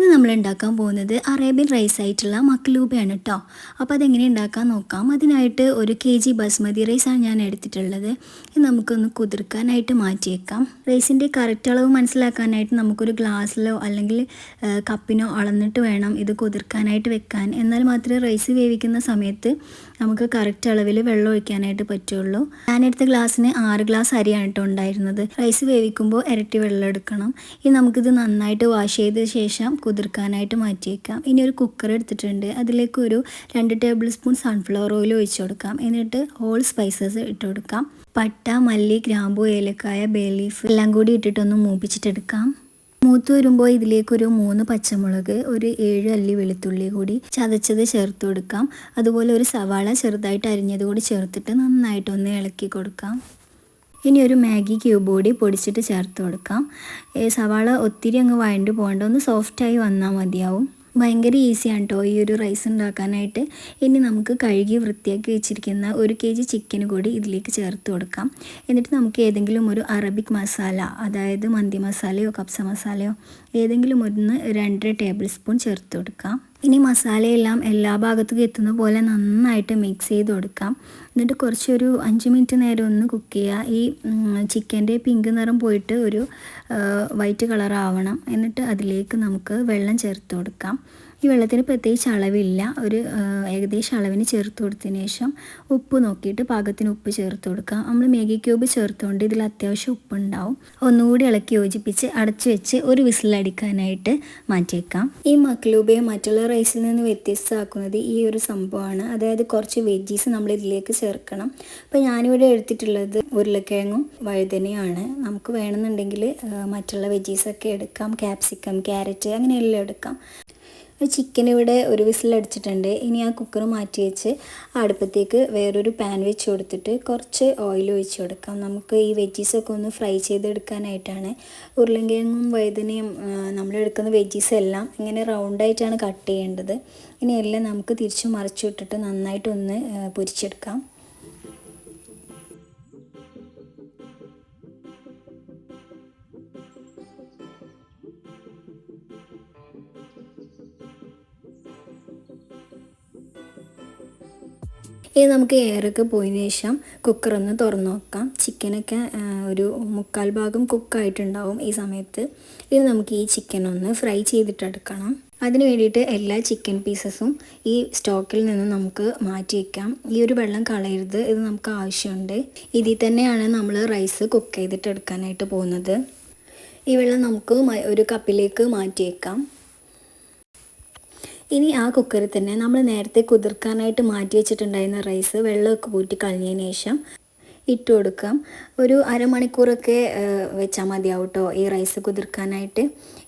ഇന്ന് നമ്മൾ ഉണ്ടാക്കാൻ പോകുന്നത് അറേബ്യൻ റൈസ് ആയിട്ടുള്ള മക്ലൂബയാണ് കേട്ടോ അപ്പോൾ അതെങ്ങനെ ഉണ്ടാക്കാൻ നോക്കാം. അതിനായിട്ട് ഒരു കെ ജി ബസ്മതി റൈസാണ് ഞാൻ എടുത്തിട്ടുള്ളത്. ഇത് നമുക്കൊന്ന് കുതിർക്കാനായിട്ട് മാറ്റിയേക്കാം. റൈസിന്റെ കറക്റ്റ് അളവ് മനസ്സിലാക്കാനായിട്ട് നമുക്കൊരു ഗ്ലാസ്സിലോ അല്ലെങ്കിൽ കപ്പിനോ അളന്നിട്ട് വേണം ഇത് കുതിർക്കാനായിട്ട് വെക്കാൻ. എന്നാൽ മാത്രമേ റൈസ് വേവിക്കുന്ന സമയത്ത് നമുക്ക് കറക്റ്റ് അളവിൽ വെള്ളം ഒഴിക്കാനായിട്ട് പറ്റുള്ളൂ. ഞാനെടുത്ത ഗ്ലാസ്സിന് ആറ് ഗ്ലാസ് അരിയാണ് കേട്ടോ ഉണ്ടായിരുന്നത്. റൈസ് വേവിക്കുമ്പോൾ ഇരട്ടി വെള്ളം എടുക്കണം. ഇനി നമുക്കിത് നന്നായിട്ട് വാഷ് ചെയ്ത ശേഷം കുതിർക്കാനായിട്ട് മാറ്റിയേക്കാം. ഇനി ഒരു കുക്കർ എടുത്തിട്ടുണ്ട്. അതിലേക്ക് ഒരു രണ്ട് ടേബിൾ സ്പൂൺ സൺഫ്ലവർ ഓയിൽ ഒഴിച്ചു കൊടുക്കാം. എന്നിട്ട് ഹോൾ സ്പൈസസ് ഇട്ട് കൊടുക്കാം. പട്ട മല്ലി ഗ്രാമ്പു ഏലക്കായ ബേ ലീഫ് എല്ലാം കൂടി ഇട്ടിട്ടൊന്ന് മൂപ്പിച്ചിട്ടെടുക്കാം. മൂത്ത് വരുമ്പോൾ ഇതിലേക്കൊരു മൂന്ന് പച്ചമുളക് ഒരു ഏഴ് അല്ലി വെളുത്തുള്ളി കൂടി ചതച്ചത് ചേർത്ത് കൊടുക്കാം. അതുപോലെ ഒരു സവാള ചെറുതായിട്ട് അരിഞ്ഞത് കൂടി ചേർത്തിട്ട് നന്നായിട്ടൊന്ന് ഇളക്കി കൊടുക്കാം. ഇനി ഒരു മാഗി ക്യൂബ് കൂടി പൊടിച്ചിട്ട് ചേർത്ത് കൊടുക്കാം. സവാള ഒത്തിരി അങ്ങ് വഴണ്ട് പോകേണ്ട ഒന്ന് സോഫ്റ്റായി വന്നാൽ മതിയാവും. ഭയങ്കര ഈസിയാണ് കേട്ടോ ഈ ഒരു റൈസ് ഉണ്ടാക്കാനായിട്ട്. ഇനി നമുക്ക് കഴുകി വൃത്തിയാക്കി വെച്ചിരിക്കുന്ന ഒരു കെ ജി ചിക്കൻ കൂടി ഇതിലേക്ക് ചേർത്ത് കൊടുക്കാം. എന്നിട്ട് നമുക്ക് ഏതെങ്കിലും ഒരു അറബിക് മസാല അതായത് മന്തി മസാലയോ കപ്സ മസാലയോ ഏതെങ്കിലും ഒന്ന് രണ്ടര ടേബിൾ സ്പൂൺ ചേർത്ത് കൊടുക്കാം. ഇനി മസാലയെല്ലാം എല്ലാ ഭാഗത്തേക്കും എത്തുന്ന പോലെ നന്നായിട്ട് മിക്സ് ചെയ്ത് കൊടുക്കാം. എന്നിട്ട് കുറച്ചൊരു അഞ്ച് മിനിറ്റ് നേരം ഒന്ന് കുക്ക് ചെയ്യുക ഈ ചിക്കന്റെ പിങ്ക് നിറം പോയിട്ട് ഒരു വൈറ്റ് കളർ എന്നിട്ട് അതിലേക്ക് നമുക്ക് വെള്ളം ചേർത്ത് കൊടുക്കാം. ഈ വെള്ളത്തിന് പ്രത്യേകിച്ച് അളവില്ല. ഒരു ഏകദേശം അളവിന് ചേർത്ത് കൊടുത്തതിന് ശേഷം ഉപ്പ് നോക്കിയിട്ട് പാകത്തിന് ഉപ്പ് ചേർത്ത് കൊടുക്കുക. നമ്മൾ മാഗി ക്യൂബ് ചേർത്തുകൊണ്ട് ഇതിൽ അത്യാവശ്യം ഉപ്പുണ്ടാവും. ഒന്നുകൂടി ഇളക്കി യോജിപ്പിച്ച് അടച്ചു വെച്ച് ഒരു വിസിലടിക്കാനായിട്ട് മാറ്റിയേക്കാം. ഈ മക്ലൂബയെ മറ്റുള്ള റൈസിൽ നിന്ന് വ്യത്യസ്തമാക്കുന്നത് ഈ ഒരു സംഭവമാണ്. അതായത് കുറച്ച് വെജീസ് നമ്മൾ ഇതിലേക്ക് ചേർക്കണം. അപ്പോൾ ഞാനിവിടെ എടുത്തിട്ടുള്ളത് ഉരുളക്കിഴങ്ങും വഴുതനയാണ് നമുക്ക് വേണമെന്നുണ്ടെങ്കിൽ മറ്റുള്ള വെജീസൊക്കെ എടുക്കാം. ക്യാപ്സിക്കം ക്യാരറ്റ് അങ്ങനെയെല്ലാം എടുക്കാം. ചിക്കൻ ഇവിടെ ഒരു വിസിലടിച്ചിട്ടുണ്ട് ഇനി ആ കുക്കർ മാറ്റി വെച്ച് അടുപ്പത്തേക്ക് വേറൊരു പാൻ വെച്ച് കൊടുത്തിട്ട് കുറച്ച് ഓയിൽ ഒഴിച്ച് കൊടുക്കാം. നമുക്ക് ഈ വെജീസൊക്കെ ഒന്ന് ഫ്രൈ ചെയ്തെടുക്കാനായിട്ടാണ്. ഉരുളങ്കിഴങ്ങും വഴുതനയും നമ്മളെടുക്കുന്ന വെജീസ് എല്ലാം ഇങ്ങനെ റൗണ്ടായിട്ടാണ് കട്ട് ചെയ്യേണ്ടത്. ഇനി എല്ലാം നമുക്ക് തിരിച്ചു മറിച്ചു വിട്ടിട്ട് നന്നായിട്ടൊന്ന് പൊരിച്ചെടുക്കാം. ഇനി നമുക്ക് എയറൊക്കെ പോയതിന് ശേഷം കുക്കർ ഒന്ന് തുറന്ന് നോക്കാം ചിക്കനൊക്കെ ഒരു മുക്കാൽ ഭാഗം കുക്കായിട്ടുണ്ടാവും ഈ സമയത്ത്. ഇനി നമുക്ക് ഈ ചിക്കൻ ഒന്ന് ഫ്രൈ ചെയ്തിട്ടെടുക്കണം അതിന് വേണ്ടിയിട്ട് എല്ലാ ചിക്കൻ പീസസും ഈ സ്റ്റോക്കിൽ നിന്ന് നമുക്ക് മാറ്റി വയ്ക്കാം ഈ ഒരു വെള്ളം കളയരുത് ഇത് നമുക്ക് ആവശ്യമുണ്ട്. ഇതിൽ തന്നെയാണ് നമ്മൾ റൈസ് കുക്ക് ചെയ്തിട്ടെടുക്കാനായിട്ട് പോകുന്നത്. ഈ വെള്ളം നമുക്ക് ഒരു കപ്പിലേക്ക് മാറ്റി വയ്ക്കാം ഇനി ആ കുക്കറിൽ തന്നെ നമ്മൾ നേരത്തെ കുതിർക്കാനായിട്ട് മാറ്റി വെച്ചിട്ടുണ്ടായിരുന്ന റൈസ് വെള്ളമൊക്കെ കൂട്ടി കളഞ്ഞതിന് ശേഷം ഇട്ട് കൊടുക്കാം. ഒരു അരമണിക്കൂറൊക്കെ വെച്ചാൽ മതിയാവും കേട്ടോ ഈ റൈസ് കുതിർക്കാനായിട്ട്.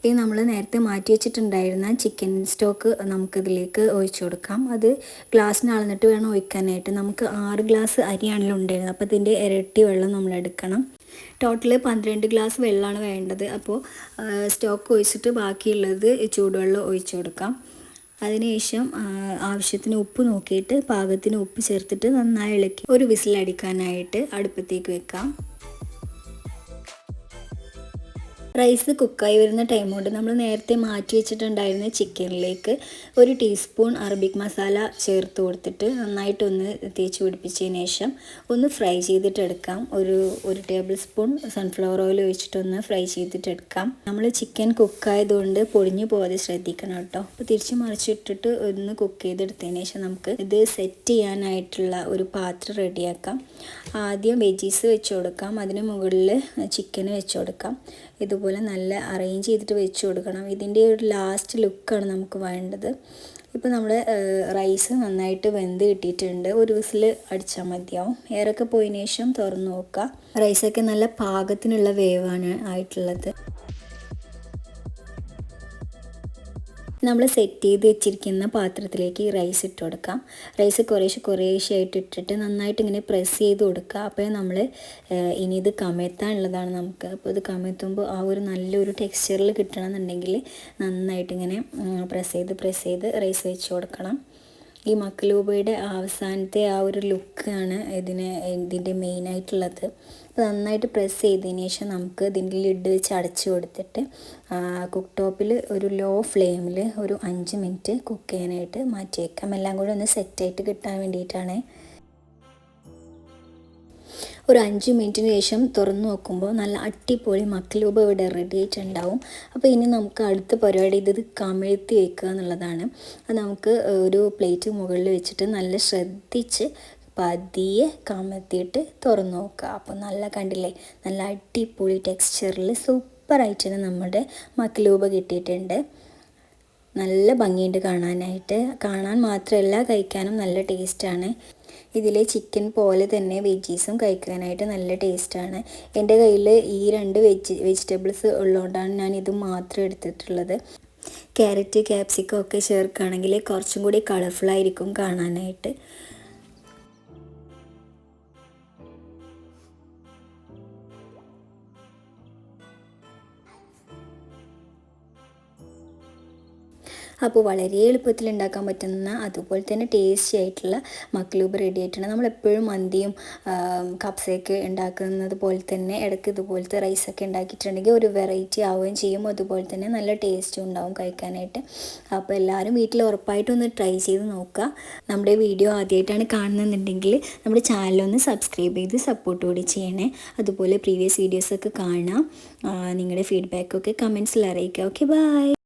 ഇനി നമ്മൾ നേരത്തെ മാറ്റി വെച്ചിട്ടുണ്ടായിരുന്ന ചിക്കൻ സ്റ്റോക്ക് നമുക്കിതിലേക്ക് ഒഴിച്ചു കൊടുക്കാം. അത് ഗ്ലാസ്സിന് അളന്നിട്ട് വേണം ഒഴിക്കാനായിട്ട്. നമുക്ക് ആറ് ഗ്ലാസ് അരിയാണല്ലോ ഉണ്ടായിരുന്നത്. അപ്പോൾ ഇതിന്റെ ഇരട്ടി വെള്ളം നമ്മൾ എടുക്കണം. ടോട്ടൽ പന്ത്രണ്ട് ഗ്ലാസ് വെള്ളമാണ് വേണ്ടത്. അപ്പോൾ സ്റ്റോക്ക് ഒഴിച്ചിട്ട് ബാക്കിയുള്ളത് ചൂടുവെള്ളം ഒഴിച്ചു കൊടുക്കാം. അതിനുശേഷം ആവശ്യത്തിന് ഉപ്പ് നോക്കിയിട്ട് പാകത്തിന് ഉപ്പ് ചേർത്തിട്ട് നന്നായി ഇളക്കി ഒരു വിസിലടിക്കാനായിട്ട് അടുപ്പത്തേക്ക് വെക്കാം. റൈസ് കുക്കായി വരുന്ന ടൈം കൊണ്ട് നമ്മൾ നേരത്തെ മാറ്റി വെച്ചിട്ടുണ്ടായിരുന്ന ചിക്കനിലേക്ക് ഒരു ടീസ്പൂൺ അറബിക് മസാല ചേർത്ത് കൊടുത്തിട്ട് നന്നായിട്ടൊന്ന് തേച്ച് പിടിപ്പിച്ചതിന് ശേഷം ഒന്ന് ഫ്രൈ ചെയ്തിട്ടെടുക്കാം ഒരു ഒരു ടേബിൾ സ്പൂൺ സൺഫ്ലവർ ഓയിൽ ഒഴിച്ചിട്ടൊന്ന് ഫ്രൈ ചെയ്തിട്ടെടുക്കാം നമ്മൾ ചിക്കൻ കുക്കായതുകൊണ്ട് പൊടിഞ്ഞു പോകാതെ ശ്രദ്ധിക്കണം കേട്ടോ. അപ്പോൾ തിരിച്ച് മറിച്ചിട്ടിട്ട് ഒന്ന് കുക്ക് ചെയ്തെടുത്തതിന് ശേഷം നമുക്ക് ഇത് സെറ്റ് ചെയ്യാനായിട്ടുള്ള ഒരു പാത്രം റെഡിയാക്കാം ആദ്യം വെജീസ് വെച്ച് കൊടുക്കാം. അതിന് മുകളിൽ ചിക്കൻ വെച്ച് കൊടുക്കാം. ഇതുപോലെ നല്ല അറേഞ്ച് ചെയ്തിട്ട് വെച്ച് കൊടുക്കണം. ഇതിന്റെ ഒരു ലാസ്റ്റ് ലുക്കാണ് നമുക്ക് വേണ്ടത്. ഇപ്പോൾ നമ്മൾ റൈസ് നന്നായിട്ട് വെന്ത് കിട്ടിയിട്ടുണ്ട്. ഒരു വിസിൽ അടിച്ചാൽ മതിയാവും. എയറൊക്കെ പോയതിനു ശേഷം തുറന്ന് നോക്കുക റൈസൊക്കെ നല്ല പാകത്തിനുള്ള വേവാണ് ആയിട്ടുള്ളത്. നമ്മൾ സെറ്റ് ചെയ്ത് വെച്ചിരിക്കുന്ന പാത്രത്തിലേക്ക് ഈ റൈസ് ഇട്ട് കൊടുക്കാം. റൈസ് കുറേശ്ശെ കുറേശ്ശെ ആയിട്ട് ഇട്ടിട്ട് നന്നായിട്ട് ഇങ്ങനെ പ്രസ് ചെയ്ത് കൊടുക്കുക. അപ്പോൾ നമ്മൾ ഇനി ഇത് കമഴ്ത്താനുള്ളതാണ് നമുക്ക്. അപ്പോൾ ഇത് കമഴ്ത്തുമ്പോൾ ആ ഒരു നല്ലൊരു ടെക്സ്ചറിൽ കിട്ടണമെന്നുണ്ടെങ്കിൽ നന്നായിട്ട് ഇങ്ങനെ പ്രസ് ചെയ്ത് പ്രസ് ചെയ്ത് റൈസ് വെച്ച് കൊടുക്കണം. ഈ മക്കളൂബയുടെ അവസാനത്തെ ആ ഒരു ലുക്കാണ് ഇതിന് ഇതിന്റെ മെയിനായിട്ടുള്ളത് അപ്പോൾ നന്നായിട്ട് പ്രസ് ചെയ്തതിന് ശേഷം നമുക്ക് ഇതിന്റെ ലിഡ് വെച്ച് അടച്ചു കൊടുത്തിട്ട് കുക്ക് ടോപ്പിൽ ഒരു ലോ ഫ്ലെയിമിൽ ഒരു അഞ്ച് മിനിറ്റ് കുക്ക് ചെയ്യാനായിട്ട് മാറ്റി വയ്ക്കാം എല്ലാം കൂടി ഒന്ന് സെറ്റായിട്ട് കിട്ടാൻ വേണ്ടിയിട്ടാണ്. ഒരു അഞ്ച് മിനിറ്റിന് ശേഷം തുറന്നു നോക്കുമ്പോൾ നല്ല അടിപൊളി മക്കളൂബ ഇവിടെ റെഡി ആയിട്ടുണ്ടാവും. അപ്പോൾ ഇനി നമുക്ക് അടുത്ത പരിപാടി ഇത് കമിഴ്ത്തി വെക്കുക എന്നുള്ളതാണ്. അത് നമുക്ക് ഒരു പ്ലേറ്റ് മുകളിൽ വെച്ചിട്ട് നല്ല ശ്രദ്ധിച്ച് പതിയെ കമഴ്ത്തിയിട്ട് തുറന്നു നോക്കുക. അപ്പോൾ നല്ല കണ്ടില്ലേ നല്ല അടിപൊളി ടെക്സ്ചറിൽ സൂപ്പറായിട്ട് തന്നെ നമ്മുടെ മക്കളൂബ കിട്ടിയിട്ടുണ്ട്. നല്ല ഭംഗിയുണ്ട് കാണാനായിട്ട്. കാണാൻ മാത്രമല്ല കഴിക്കാനും നല്ല ടേസ്റ്റാണ്. ഇതിലെ ചിക്കൻ പോലെ തന്നെ വെജീസും കഴിക്കാനായിട്ട് നല്ല ടേസ്റ്റാണ്. എന്റെ കയ്യിൽ ഈ രണ്ട് വെജ് വെജിറ്റബിൾസ് ഉള്ളതുകൊണ്ടാണ് ഞാൻ ഇത് മാത്രം എടുത്തിട്ടുള്ളത്. ക്യാരറ്റ് ക്യാപ്സിക്കം ഒക്കെ ചേർക്കുകയാണെങ്കിൽ കുറച്ചും കൂടി കളർഫുള്ളായിരിക്കും കാണാനായിട്ട്. അപ്പോൾ വളരെ എളുപ്പത്തിൽ ഉണ്ടാക്കാൻ പറ്റുന്ന അതുപോലെ തന്നെ ടേസ്റ്റി ആയിട്ടുള്ള മക്ലൂബ് റെഡി ആയിട്ടുണ്ട് നമ്മളെപ്പോഴും മന്തിയും കപ്സയൊക്കെ ഉണ്ടാക്കുന്നത് പോലെ തന്നെ ഇടയ്ക്ക് ഇതുപോലത്തെ റൈസൊക്കെ ഉണ്ടാക്കിയിട്ടുണ്ടെങ്കിൽ ഒരു വെറൈറ്റി ആവുകയും ചെയ്യും. അതുപോലെ തന്നെ നല്ല ടേസ്റ്റും ഉണ്ടാവും കഴിക്കാനായിട്ട്. അപ്പോൾ എല്ലാവരും വീട്ടിൽ ഉറപ്പായിട്ടൊന്ന് ട്രൈ ചെയ്ത് നോക്കുക. നമ്മുടെ വീഡിയോ ആദ്യമായിട്ടാണ് കാണുന്നുണ്ടെങ്കിൽ നമ്മുടെ ചാനലൊന്ന് സബ്സ്ക്രൈബ് ചെയ്ത് സപ്പോർട്ട് കൂടി ചെയ്യണേ. അതുപോലെ പ്രീവിയസ് വീഡിയോസൊക്കെ കാണാം. നിങ്ങളുടെ ഫീഡ്ബാക്കൊക്കെ കമൻസിൽ അറിയിക്കുക. Okay bye